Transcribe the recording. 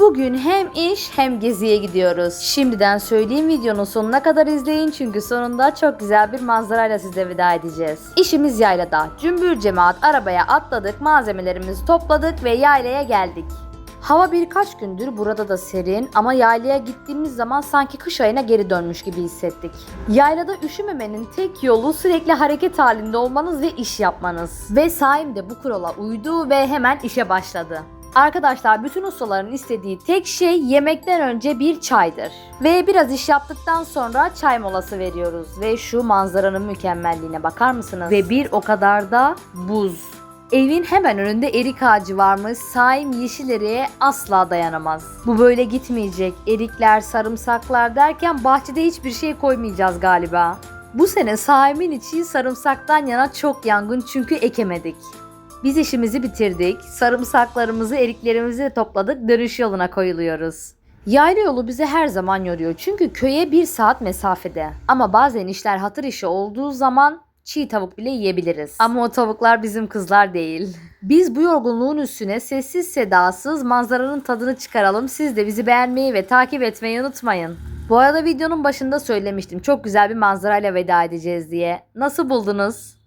Bugün hem iş hem geziye gidiyoruz. Şimdiden söyleyeyim videonun sonuna kadar izleyin çünkü sonunda çok güzel bir manzarayla size veda edeceğiz. İşimiz yaylada. Cümbür cemaat arabaya atladık, malzemelerimizi topladık ve yaylaya geldik. Hava birkaç gündür burada da serin ama yaylaya gittiğimiz zaman sanki kış ayına geri dönmüş gibi hissettik. Yaylada üşümemenin tek yolu sürekli hareket halinde olmanız ve iş yapmanız. Ve Saim de bu kurala uydu ve hemen işe başladı. Arkadaşlar bütün ustaların istediği tek şey yemekten önce bir çaydır. Ve biraz iş yaptıktan sonra çay molası veriyoruz. Ve şu manzaranın mükemmelliğine bakar mısınız? Ve bir o kadar da buz. Evin hemen önünde erik ağacı varmış. Saim yeşil eriğe asla dayanamaz. Bu böyle gitmeyecek. Erikler, sarımsaklar derken bahçede hiçbir şey koymayacağız galiba. Bu sene Saim'in içi sarımsaktan yana çok yangın çünkü ekemedik. Biz işimizi bitirdik. Sarımsaklarımızı, eriklerimizi de topladık. Dönüş yoluna koyuluyoruz. Yayla yolu bizi her zaman yoruyor çünkü köye bir saat mesafede. Ama bazen işler hatır işi olduğu zaman çiğ tavuk bile yiyebiliriz. Ama o tavuklar bizim kızlar değil. Biz bu yorgunluğun üstüne sessiz sedasız manzaranın tadını çıkaralım. Siz de bizi beğenmeyi ve takip etmeyi unutmayın. Bu arada videonun başında söylemiştim çok güzel bir manzarayla veda edeceğiz diye. Nasıl buldunuz?